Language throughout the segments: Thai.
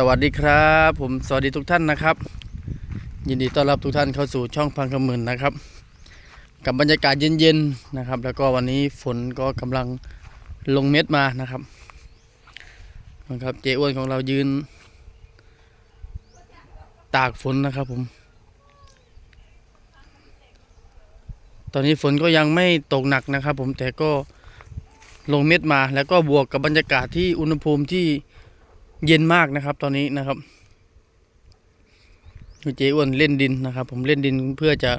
สวัสดีครับ ผมสวัสดีทุกท่านนะครับ ยินดีต้อนรับทุกท่านเข้าสู่ช่องพังคำหมื่นนะครับ กับบรรยากาศเย็นๆนะครับ แล้วก็วันนี้ฝนก็กำลังลงเม็ดมานะครับนะครับเจ้อ้วนของเรายืน ตากฝนนะครับผม ตอนนี้ฝนก็ยังไม่ตกหนักนะครับ ผมแต่ก็ลงเม็ดมาแล้วก็บวกกับบรรยากาศที่อุณหภูมิที่ เย็นมากนะครับ ตอนนี้นะครับเจ๊อ้วนเล่นดินนะครับ ผมเล่นดินเพื่อจะ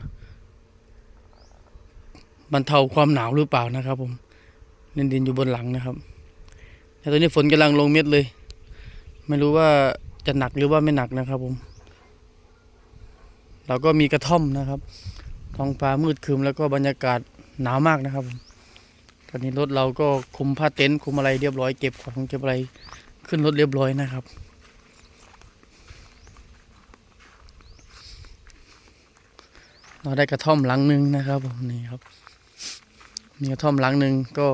บรรเทาความหนาวหรือเปล่านะครับ ผมเล่นดินอยู่บนหลังนะครับแต่ตอนนี้ฝนกำลังลงเม็ดเลย ไม่รู้ว่าจะหนักหรือว่าไม่หนักนะครับ ผม เราก็มีกระท่อมนะครับท้องฟ้ามืดครึมแล้วก็บรรยากาศหนาวมากนะครับผมตอนนี้รถเราก็คุมผ้าเต็นท์คุมอะไรเรียบร้อยเก็บของเก็บอะไร ขึ้นรถเรียบร้อยนะครับ เราได้กระท่อมหลังหนึ่งนะครับผมนี่ครับมีกระท่อมหลังหนึ่งก็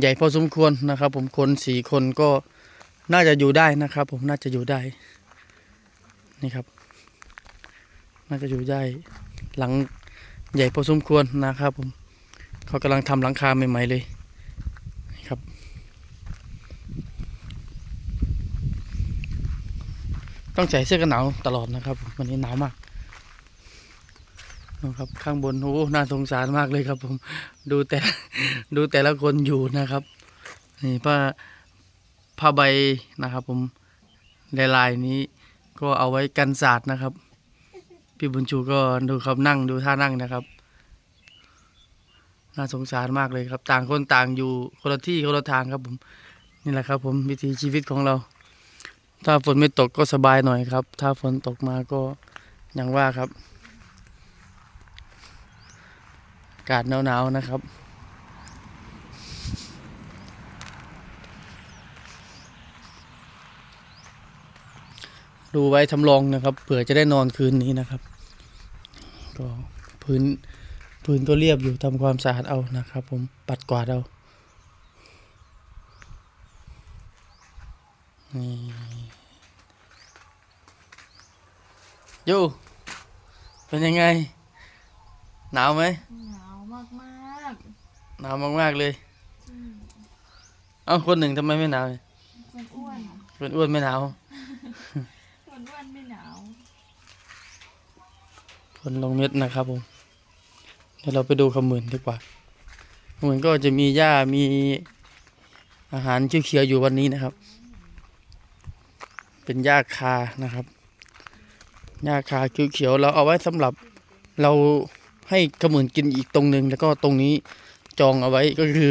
ใหญ่พอสมควรนะครับ ผมคนสี่คนก็น่าจะอยู่ได้นะครับ ผมน่าจะอยู่ได้ นี่ครับ น่าจะอยู่ได้หลังใหญ่พอสมควรนะครับ ผมเขากำลังทำหลังคาใหม่ๆเลยนี่ครับ ต้องใส่เสื้อกันหนาวตลอดนะครับ วันนี้หนาวมากนะครับข้างบนโอ้น่าสงสารมากเลยครับ ผมดูแต่ดูแต่ละคนอยู่นะครับนี่ผ้าผ้าใบนะครับ ผมลายลายๆนี้ก็เอาไว้กันสาดนะครับ พี่บุญชูก็ดูครับนั่งดูท่านั่งนะครับ น่าสงสารมากเลยครับ ต่างคนต่างอยู่คนละที่คนละทางครับผมนี่แหละครับ ผมวิถีชีวิตของเรา ถ้าฝนไม่ตกก็สบายหน่อยครับ ถ้าฝนตกมาก็อย่างว่าครับ อากาศหนาวๆนะครับ ดูไว้ทำรองนะครับ เผื่อจะได้นอนคืนนี้นะครับ ก็พื้นพื้นก็เรียบอยู่ทำความสะอาดเอานะครับ ผมปัดกวาดเอานี่ ยูเป็นยังไง หนาวไหมหนาวมากมากหนาวมากๆเลยๆอืมเอ้าคนหนึ่งทำไมไม่หนาวเนี่ยคนอ้วนคนอ้วนไม่หนาวคนอ้วนไม่หนาวฝนลงเม็ดนะครับผมเดี๋ยวเราไปดูขมื่นดีกว่าขมื่นก็จะมีหญ้ามีอาหารเขียวๆอยู่วันนี้นะครับ เป็นหญ้าคานะครับ หญ้าคาเขียวๆเราเอาไว้สำหรับเราให้ขมืนกินอีกตรงหนึ่งแล้วก็ตรงนี้จองเอาไว้ก็คือ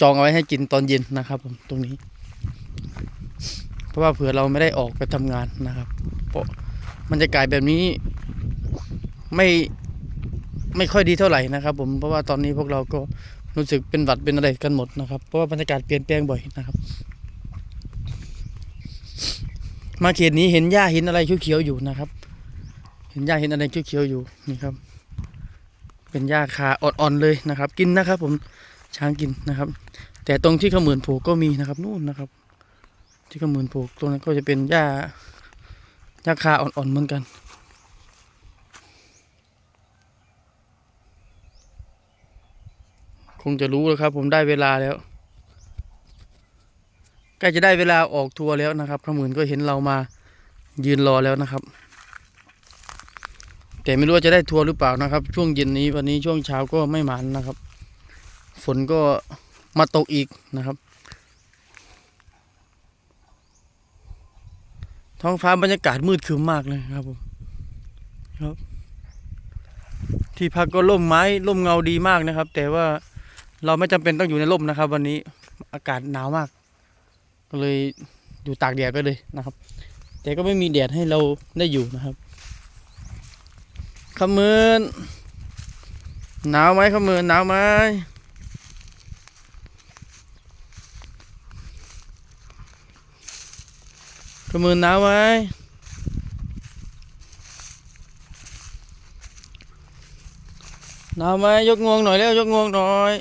จองเอาไว้ให้กินตอนเย็นนะครับผมตรงนี้ เพราะว่าเผื่อเราไม่ได้ออกไปทำงานนะครับเพราะบรรยากลาศแบบนี้ไม่ไม่ค่อยดีเท่าไหร่นะครับ ผมเพราะว่าตอนนี้พวกเราก็รู้สึกเป็นหวัดเป็นอะไรกันหมดนะครับ เพราะว่าบรรยากาศเปลี่ยนแปลงบ่อยนะครับ มาเขตนี้เห็นหญ้าเห็นอะไรเขียวๆอยู่นะครับ เห็นหญ้าเห็นอะไรเขียวๆอยู่นี่ครับ เป็นหญ้าคาอ่อนๆเลยนะครับ กินนะครับ ผมช้างกินนะครับ แต่ตรงที่ขมือนผูกก็มีนะครับนู่นนะครับ ที่ขมือนผูกตรงนั้นก็จะเป็นหญ้าหญ้าคาอ่อนๆเหมือนกันคงจะรู้แล้วครับ ผมได้เวลาแล้ว ใกล้จะได้เวลาออกทัวร์แล้วนะครับขมื่นก็เห็นเรามายืนรอแล้วนะครับ แต่ไม่รู้ว่าจะได้ทัวร์หรือเปล่านะครับ ช่วงเย็นนี้วันนี้ช่วงเช้าก็ไม่หมานนะครับ ฝนก็มาตกอีกนะครับ ท้องฟ้าบรรยากาศมืดครึมมากเลยครับผมครับ ที่พักก็ร่มไม้ร่มเงาดีมากนะครับ แต่ว่าเราไม่จำเป็นต้องอยู่ในร่มนะครับ วันนี้อากาศหนาวมาก ก็เลยอยู่ตากแดดไปเลยนะครับ แต่ก็ไม่มีแดดให้เราได้อยู่นะครับขมืนหนาวไหมขมืนหนาวไหมขมืนหนาวไหมหนาวไหมยกงวงหน่อยแล้วยกงวงหน่อย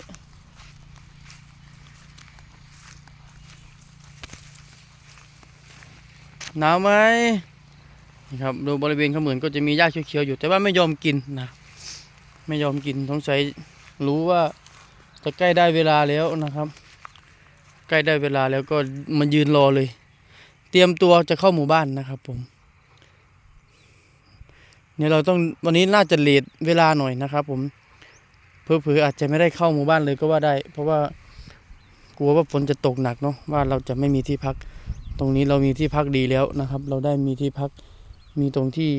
หนาวไหมนี่ครับดูบริเวณเขมือนก็จะมีหญ้าเขียวๆอยู่ แต่ว่าไม่ยอมกินนะไม่ยอมกินสงสัยรู้ว่าจะใกล้ได้เวลาแล้วนะครับ ใกล้ได้เวลาแล้วก็มายืนรอเลย เตรียมตัวจะเข้าหมู่บ้านนะครับ ผมเนี่ยเราต้องวันนี้น่าจะเลทเวลาหน่อยนะครับ ผมเพื่อๆอาจจะไม่ได้เข้าหมู่บ้านเลยก็ว่าได้ เพราะว่ากลัวว่าฝนจะตกหนักเนาะว่าเราจะไม่มีที่พัก ตรงนี้เรามีที่พักดีแล้วนะครับ เราได้มีที่พักมีตรงที่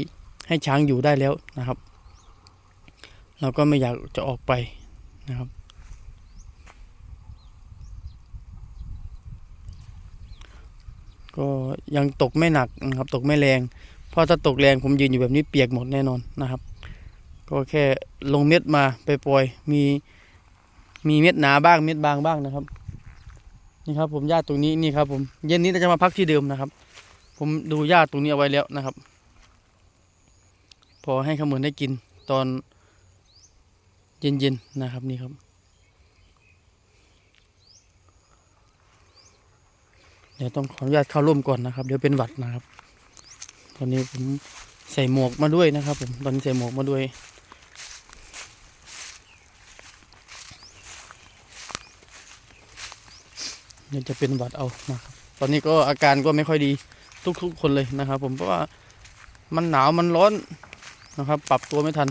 ให้ช้างอยู่ได้แล้วนะครับ เราก็ไม่อยากจะออกไปนะครับ ก็ยังตกไม่หนักนะครับ ตกไม่แรง เพราะถ้าตกแรงผมยืนอยู่แบบนี้เปียกหมดแน่นอนนะครับ ก็แค่ลงเม็ดมาไปปล่อยมีมีเม็ดหนาบ้างเม็ดบางบ้างนะครับ นี่ครับผมหญ้าตรงนี้นี่ครับผมเย็นนี้เราจะมาพักที่เดิมนะครับ ผมดูหญ้าตรงนี้เอาไว้แล้วนะครับ พอให้ขมือนได้กินตอนเย็นๆนะครับนี่ครับ เดี๋ยวต้องขออนุญาตเข้าร่วมก่อนนะครับ เดี๋ยวเป็นหวัดนะครับ ตอนนี้ผมใส่หมวกมาด้วยนะครับ ผมตอนนี้ใส่หมวกมาด้วย เดี๋ ยวจะเป็นหวัดเอานะครับตอนนี้ก็อาการก็ไม่ค่อยดีทุกๆคนเลยนะครับ ผมเพราะว่ามันหนาวมันร้อนนะครับ ปรับตัวไม่ทัน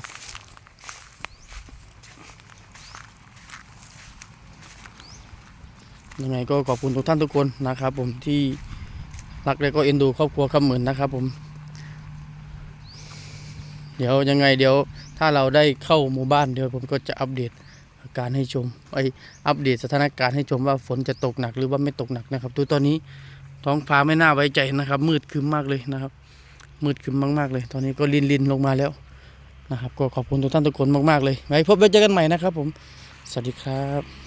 ยังไงก็ขอบคุณทุกท่านทุกคนนะครับ ผมที่รักและก็เอ็นดูครอบครัวคำเหมือนนะครับ ผม เดี๋ยวยังไงเดี๋ยวถ้าเราได้เข้าหมู่บ้านเดี๋ยวผมก็จะอัปเดต อาการให้ชมไออัปเดตสถานการณ์ให้ชมว่าฝนจะตกหนักหรือว่าไม่ตกหนักนะครับดูตอนนี้ท้องฟ้าไม่น่าไว้ใจนะครับ มืดคึมมากเลยนะครับ มืดคึมมากๆเลย ตอนนี้ก็ลินลินลงมาแล้วนะครับ ก็ขอบคุณทุกท่านทุกคนมากๆเลยไว้พบไว้เจอกันใหม่นะครับ ผม สวัสดีครับ